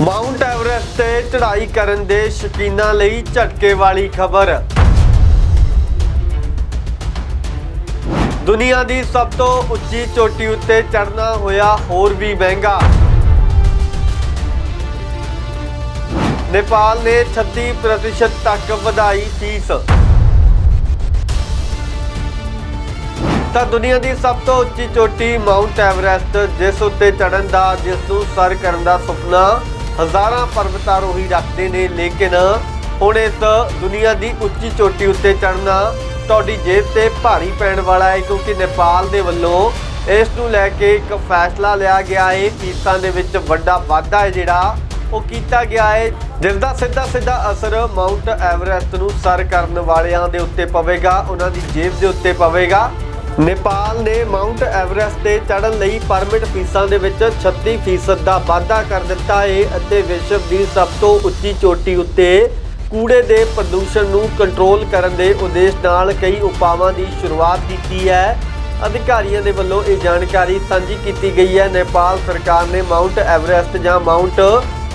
Mount Everest ਤੇ ਚੜ੍ਹਾਈ ਕਰਨ ਦੇ ਸ਼ੌਕੀਨਾਂ ਲਈ ਝਟਕੇ ਵਾਲੀ ਖਬਰ। ਦੁਨੀਆ ਦੀ ਸਭ ਤੋਂ ਉੱਚੀ ਚੋਟੀ ਉੱਤੇ ਚੜ੍ਹਨਾ ਹੋਇਆ ਹੋਰ ਵੀ ਮਹਿੰਗਾ। ਨੇਪਾਲ ਨੇ 36% ਤੱਕ ਵਧਾਈ ਫੀਸ। ਤਾਂ ਦੁਨੀਆ ਦੀ ਸਭ ਤੋਂ ਉੱਚੀ ਚੋਟੀ ਮਾਊਂਟ ਐਵਰੈਸਟ, ਜਿਸ ਉੱਤੇ ਚੜਨ ਦਾ, ਜਿਸ ਨੂੰ ਸਰ ਕਰਨ ਦਾ ਸੁਪਨਾ ਹਜ਼ਾਰਾਂ ਪਰਬਤਾਰੋਹੀ ਰੱਖਦੇ ਨੇ, ਲੇਕਿਨ ਹੁਣ ਇਸ ਦੁਨੀਆ ਦੀ ਉੱਚੀ ਚੋਟੀ ਉੱਤੇ ਚੜ੍ਹਨਾ ਤੁਹਾਡੀ ਜੇਬ ਤੇ ਭਾਰੀ ਪੈਣ ਵਾਲਾ ਹੈ, ਕਿਉਂਕਿ ਨੇਪਾਲ ਦੇ ਵੱਲੋਂ ਇਸ ਨੂੰ ਲੈ ਕੇ ਇੱਕ ਫੈਸਲਾ ਲਿਆ ਗਿਆ ਹੈ। ਫੀਸਾਂ ਦੇ ਵਿੱਚ ਵੱਡਾ ਵਾਧਾ ਹੈ ਜਿਹੜਾ ਉਹ ਕੀਤਾ ਗਿਆ ਹੈ। ਜਿਸ ਦਾ ਸਿੱਧਾ ਸਿੱਧਾ ਅਸਰ ਮਾਊਂਟ ਐਵਰੈਸਟ ਨੂੰ ਸਰ ਕਰਨ ਵਾਲਿਆਂ ਦੇ ਉੱਤੇ ਪਵੇਗਾ, ਉਹਨਾਂ ਦੀ ਜੇਬ ਦੇ ਉੱਤੇ ਪਵੇਗਾ। ਨੇਪਾਲ ਨੇ ਮਾਊਂਟ ਐਵਰੈਸਟ ਤੇ ਚੜ੍ਹਨ ਲਈ ਪਰਮਿਟ ਫੀਸਾਂ ਦੇ ਵਿੱਚ 36% ਦਾ ਵਾਧਾ ਕਰ ਦਿੱਤਾ ਹੈ ਅਤੇ ਵਿਸ਼ਵ ਦੀ ਸਭ ਤੋਂ ਉੱਚੀ ਚੋਟੀ ਉੱਤੇ ਕੂੜੇ ਦੇ ਪ੍ਰਦੂਸ਼ਣ ਨੂੰ ਕੰਟਰੋਲ ਕਰਨ ਦੇ ਉਦੇਸ਼ ਨਾਲ ਕਈ ਉਪਾਵਾਂ ਦੀ ਸ਼ੁਰੂਆਤ ਕੀਤੀ ਹੈ। ਅਧਿਕਾਰੀਆਂ ਦੇ ਵੱਲੋਂ ਇਹ ਜਾਣਕਾਰੀ ਸਾਂਝੀ ਕੀਤੀ ਗਈ ਹੈ। ਨੇਪਾਲ ਸਰਕਾਰ ਨੇ ਮਾਊਂਟ ਐਵਰੈਸਟ ਜਾਂ ਮਾਊਂਟ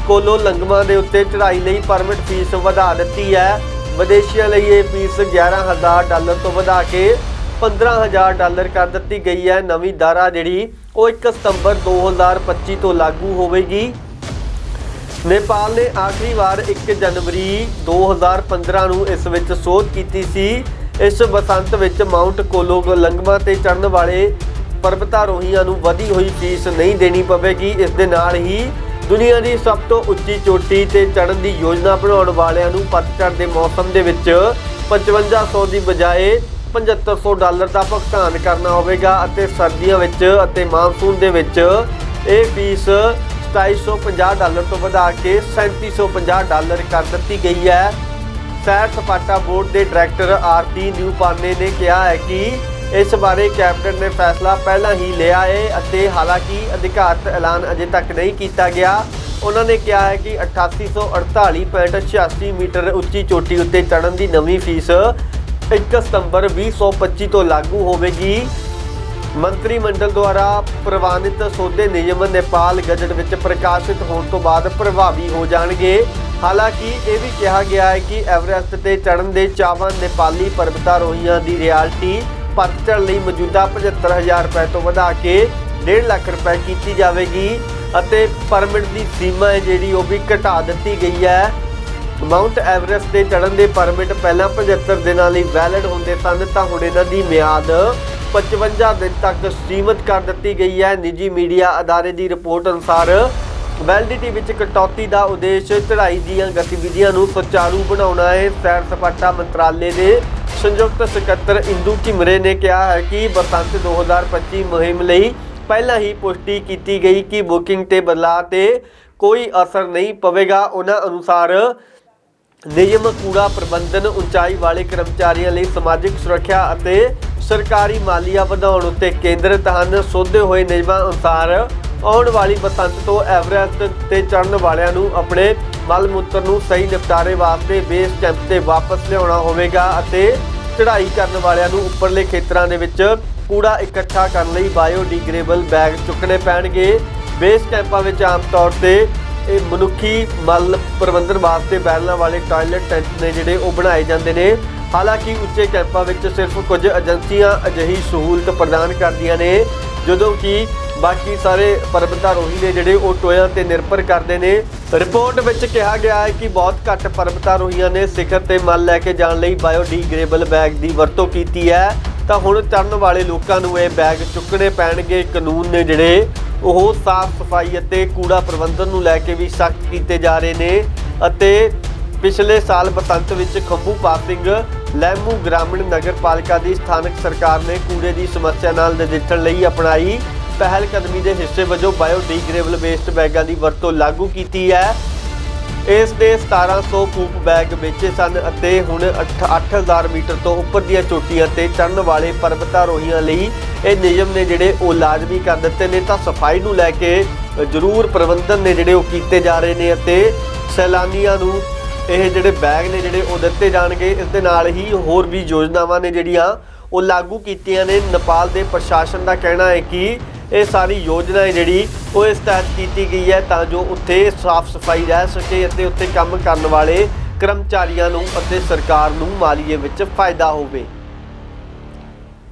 ਕੋਲੋ ਲੰਗਮਾ ਦੇ ਉੱਤੇ ਚੜ੍ਹਾਈ ਲਈ ਪਰਮਿਟ ਫੀਸ ਵਧਾ ਦਿੱਤੀ ਹੈ। ਵਿਦੇਸ਼ੀਆਂ ਲਈ ਇਹ ਫੀਸ 11000 ਡਾਲਰ ਤੋਂ ਵਧਾ ਕੇ 15000 ਡਾਲਰ ਕਰ ਦਿੱਤੀ ਗਈ ਹੈ। ਨਵੀਂ ਦਰ ਜਿਹੜੀ, ਉਹ 1 ਸਤੰਬਰ 2025 ਤੋਂ ਲਾਗੂ ਹੋਵੇਗੀ। ਨੇਪਾਲ ਨੇ ਆਖਰੀ ਵਾਰ 1 ਜਨਵਰੀ 2015 ਨੂੰ ਇਸ ਵਿੱਚ ਸੋਧ ਕੀਤੀ ਸੀ। ਇਸ ਬਸੰਤ ਵਿੱਚ ਮਾਊਂਟ ਕੋਲੋਗ ਲੰਗਮਾ ਤੇ ਚੜ੍ਹਨ ਵਾਲੇ ਪਰਬਤਾਰੋਹੀਆਂ ਨੂੰ ਵਧੀ ਹੋਈ ਫੀਸ ਨਹੀਂ ਦੇਣੀ ਪਵੇਗੀ। ਇਸ ਦੇ ਨਾਲ ਹੀ ਦੁਨੀਆ ਦੀ ਸਭ ਤੋਂ ਉੱਚੀ ਚੋਟੀ ਤੇ ਚੜ੍ਹਨ ਦੀ ਯੋਜਨਾ ਬਣਾਉਣ ਵਾਲਿਆਂ ਨੂੰ ਪਤਝੜ ਦੇ ਮੌਸਮ ਦੇ ਵਿੱਚ 5500 ਦੀ ਬਜਾਏ 7500 ਡਾਲਰ ਦਾ ਭੁਗਤਾਨ ਕਰਨਾ ਹੋਵੇਗਾ ਅਤੇ ਸਰਦੀਆਂ ਵਿੱਚ ਅਤੇ ਮਾਨਸੂਨ ਦੇ ਵਿੱਚ ਇਹ ਫੀਸ 2750 ਡਾਲਰ ਤੋਂ ਵਧਾ ਕੇ 3750 ਡਾਲਰ ਕਰ ਦਿੱਤੀ ਗਈ ਹੈ। ਸੈਰ ਸਪਾਟਾ ਬੋਰਡ ਦੇ ਡਾਇਰੈਕਟਰ ਆਰਤੀ ਨਿਊਪਾਨੇ ਨੇ ਕਿਹਾ ਹੈ ਕਿ ਇਸ ਬਾਰੇ ਕੈਬਨਿਟ ਨੇ ਫੈਸਲਾ ਪਹਿਲਾਂ ਹੀ ਲਿਆ ਹੈ ਅਤੇ ਹਾਲਾਂਕਿ ਅਧਿਕਾਰਤ ਐਲਾਨ ਅਜੇ ਤੱਕ ਨਹੀਂ ਕੀਤਾ ਗਿਆ। ਉਹਨਾਂ ਨੇ ਕਿਹਾ ਹੈ ਕਿ 8848.86 ਮੀਟਰ ਉੱਚੀ ਚੋਟੀ ਉੱਤੇ ਚੜ੍ਹਨ ਦੀ ਨਵੀਂ ਫੀਸ 1 ਸਤੰਬਰ 2025 ਤੋਂ ਲਾਗੂ ਹੋਵੇਗੀ। ਮੰਤਰੀ ਮੰਡਲ ਦੁਆਰਾ ਪ੍ਰਵਾਨਿਤ ਸੌਦੇ ਨਿਯਮ ਨੇਪਾਲ ਗਜਟ ਵਿੱਚ ਪ੍ਰਕਾਸ਼ਿਤ ਹੋਣ ਤੋਂ ਬਾਅਦ ਪ੍ਰਭਾਵੀ ਹੋ ਜਾਣਗੇ। ਹਾਲਾਂਕਿ ਇਹ ਵੀ ਕਿਹਾ ਗਿਆ ਹੈ ਕਿ ਐਵਰੈਸਟ ਤੇ ਚੜ੍ਹਨ ਦੇ ਚਾਹਵਾਨ ਨੇਪਾਲੀ ਪਰਬਤਾਰੋਹੀਆਂ ਦੀ ਰਿਆਲਟੀ ਪਤਝੜ ਲਈ ਮੌਜੂਦਾ 75000 ਰੁਪਏ ਤੋਂ ਵਧਾ ਕੇ 1.5 ਲੱਖ ਰੁਪਏ ਕੀਤੀ ਜਾਵੇਗੀ ਅਤੇ ਪਰਮਿਟ ਦੀ ਸੀਮਾ ਹੈ ਜਿਹੜੀ ਉਹ ਵੀ ਘਟਾ ਦਿੱਤੀ ਗਈ ਹੈ। ਮਾਊਂਟ ਐਵਰੈਸਟ ਤੇ ਚੜ੍ਹਨ ਦੇ ਪਰਮਿਟ ਪਹਿਲਾਂ 75 ਦਿਨਾਂ ਲਈ ਵੈਲਿਡ ਹੁੰਦੇ ਸਨ, ਤਾਂ ਹੁਣ ਇਹਨਾਂ ਦੀ ਮਿਆਦ 55 ਦਿਨ ਤੱਕ ਸੀਮਿਤ ਕਰ ਦਿੱਤੀ ਗਈ ਹੈ। ਨਿੱਜੀ ਮੀਡੀਆ ਅਦਾਰੇ ਦੀ ਰਿਪੋਰਟ ਅਨੁਸਾਰ ਵੈਲਿਡਿਟੀ ਵਿੱਚ ਕਟੌਤੀ ਦਾ ਉਦੇਸ਼ ਚੜ੍ਹਾਈ ਦੀਆਂ ਗਤੀਵਿਧੀਆਂ ਨੂੰ ਸੁਚਾਰੂ ਬਣਾਉਣਾ ਹੈ। ਸੈਰ ਸਪਾਟਾ ਮੰਤਰਾਲੇ ਦੇ ਸੰਯੁਕਤ ਸਕੱਤਰ ਇੰਦੂ ਘਿਮਰੇ ਨੇ ਕਿਹਾ ਹੈ ਕਿ ਬਸੰਤ 2025 ਮੁਹਿੰਮ ਲਈ ਪਹਿਲਾਂ ਹੀ ਪੁਸ਼ਟੀ ਕੀਤੀ ਗਈ ਕਿ ਬੁਕਿੰਗ ਤੇ ਬਦਲਾਅ ਤੇ ਕੋਈ ਅਸਰ ਨਹੀਂ ਪਵੇਗਾ। ਉਹਨਾਂ ਅਨੁਸਾਰ ਨਿਯਮ, ਕੂੜਾ ਪ੍ਰਬੰਧਨ, ਉਚਾਈ ਵਾਲੇ ਕਰਮਚਾਰੀਆਂ ਲਈ ਸਮਾਜਿਕ ਸੁਰੱਖਿਆ ਅਤੇ ਸਰਕਾਰੀ ਮਾਲੀਆ ਵਧਾਉਣ ਉੱਤੇ ਕੇਂਦਰਿਤ ਹਨ। ਸੋਧੇ ਹੋਏ ਨਿਯਮਾਂ ਅਨੁਸਾਰ ਆਉਣ ਵਾਲੀ ਬਸੰਤ ਤੋਂ ਐਵਰੈਸਟ ਤੇ ਚੜ੍ਹਨ ਵਾਲਿਆਂ ਨੂੰ ਆਪਣੇ ਮਲ ਮੂਤਰ ਨੂੰ ਸਹੀ ਨਿਪਟਾਰੇ ਵਾਸਤੇ ਬੇਸ ਕੈਂਪ ਤੇ ਵਾਪਸ ਲਿਆਉਣਾ ਹੋਵੇਗਾ ਅਤੇ ਚੜ੍ਹਾਈ ਕਰਨ ਵਾਲਿਆਂ ਨੂੰ ਉੱਪਰਲੇ ਖੇਤਰਾਂ ਦੇ ਵਿੱਚ ਕੂੜਾ ਇਕੱਠਾ ਕਰਨ ਲਈ ਬਾਇਓਡੀਗ੍ਰੇਡੇਬਲ ਬੈਗ ਚੁੱਕਣੇ ਪੈਣਗੇ। ਬੇਸ ਕੈਂਪਾਂ ਵਿੱਚ ਆਮ ਤੌਰ ਤੇ ਇਹ ਮਨੁੱਖੀ ਮਲ ਪ੍ਰਬੰਧਨ ਵਾਸਤੇ ਬੈਰਲਾਂ ਵਾਲੇ ਟਾਇਲਟ ਟੈਂਟ ਨੇ ਜਿਹੜੇ ਉਹ ਬਣਾਏ ਜਾਂਦੇ ਨੇ। ਹਾਲਾਂਕਿ ਉੱਚੇ ਕੈਂਪਾਂ ਵਿੱਚ ਸਿਰਫ ਕੁਝ ਏਜੰਸੀਆਂ ਅਜਿਹੀ ਸਹੂਲਤ ਪ੍ਰਦਾਨ ਕਰਦੀਆਂ ਨੇ, ਜਦੋਂ ਕਿ ਬਾਕੀ ਸਾਰੇ ਪਰਬਤਾਰੋਹੀ ਨੇ ਜਿਹੜੇ ਉਹ ਟੋਇਆਂ ਤੇ ਨਿਰਭਰ ਕਰਦੇ ਨੇ। ਰਿਪੋਰਟ ਵਿੱਚ ਕਿਹਾ ਗਿਆ ਹੈ ਕਿ ਬਹੁਤ ਘੱਟ ਪਰਬਤਾਰੋਹੀਆਂ ਨੇ ਸਿਖਰ ਤੇ ਮਲ ਲੈ ਕੇ ਜਾਣ ਲਈ ਬਾਇਓਡੀਗ੍ਰੇਡੇਬਲ ਬੈਗ ਦੀ ਵਰਤੋਂ ਕੀਤੀ ਹੈ। ਤਾਂ ਹੁਣ ਚੜਨ ਵਾਲੇ ਲੋਕਾਂ ਨੂੰ ਇਹ ਬੈਗ ਚੁੱਕਣੇ ਪੈਣਗੇ। ਕਾਨੂੰਨ ਨੇ ਜਿਹੜੇ ਉਹ ਸਾਫ਼ ਸਫ਼ਾਈ ਅਤੇ ਕੂੜਾ ਪ੍ਰਬੰਧਨ ਨੂੰ ਲੈ ਕੇ ਵੀ ਸਖਤ ਕੀਤੇ ਜਾ ਰਹੇ ਨੇ ਅਤੇ ਪਿਛਲੇ ਸਾਲ ਬਸੰਤ ਵਿੱਚ ਖੰਭੂ ਪਾਸਿੰਗ ਲੈਮੂ ਗ੍ਰਾਮੀਣ ਨਗਰ ਪਾਲਿਕਾ ਦੀ ਸਥਾਨਕ ਸਰਕਾਰ ਨੇ ਕੂੜੇ ਦੀ ਸਮੱਸਿਆ ਨਾਲ ਨਜਿੱਠਣ ਲਈ ਅਪਣਾਈ ਪਹਿਲ ਕਦਮੀ ਦੇ ਹਿੱਸੇ ਵਜੋਂ ਬਾਇਓਡੀਗ੍ਰੇਡੇਬਲ ਵੇਸਟ ਬੈਗਾਂ ਦੀ ਵਰਤੋਂ ਲਾਗੂ ਕੀਤੀ ਹੈ। ਇਸ ਦੇ 1700 ਕੂਪ ਬੈਗ ਵੇਚੇ ਸਨ ਅਤੇ ਹੁਣ 8 8000 ਮੀਟਰ ਤੋਂ ਉੱਪਰ ਦੀਆਂ ਚੋਟੀਆਂ ਤੇ ਚੜ੍ਹਨ ਵਾਲੇ ਪਰਬਤਾਰੋਹੀਆਂ ਲਈ ਇਹ ਨਿਯਮ ਨੇ ਜਿਹੜੇ ਉਹ ਲਾਜ਼ਮੀ ਕਰ ਦਿੱਤੇ ਨੇ ਤਾਂ ਸਫ਼ਾਈ ਨੂੰ ਲੈ ਕੇ ਜ਼ਰੂਰ ਪ੍ਰਬੰਧਨ ਨੇ ਜਿਹੜੇ ਉਹ ਕੀਤੇ ਜਾ ਰਹੇ ਨੇ ਅਤੇ ਸੈਲਾਨੀਆਂ ਨੂੰ ਇਹ ਜਿਹੜੇ ਬੈਗ ਨੇ ਜਿਹੜੇ ਉਹ ਦਿੱਤੇ ਜਾਣਗੇ, ਇਸ ਦੇ ਨਾਲ ਹੀ ਹੋਰ ਵੀ ਯੋਜਨਾਵਾਂ ਨੇ ਜਿਹੜੀਆਂ ਉਹ ਲਾਗੂ ਕੀਤੀਆਂ ਨੇ। ਨੇਪਾਲ ਦੇ ਪ੍ਰਸ਼ਾਸਨ ਦਾ ਕਹਿਣਾ ਹੈ ਕਿ ਇਹ ਸਾਰੀ ਯੋਜਨਾ ਹੈ ਜਿਹੜੀ ਉਹ ਇਸ ਤਹਿਤ ਕੀਤੀ ਗਈ ਹੈ ਤਾਂ ਜੋ ਉੱਥੇ ਸਾਫ਼ ਸਫ਼ਾਈ ਰਹਿ ਸਕੇ ਅਤੇ ਉੱਥੇ ਕੰਮ ਕਰਨ ਵਾਲੇ ਕਰਮਚਾਰੀਆਂ ਨੂੰ ਅਤੇ ਸਰਕਾਰ ਨੂੰ ਮਾਲੀਏ ਵਿੱਚ ਫਾਇਦਾ ਹੋਵੇ।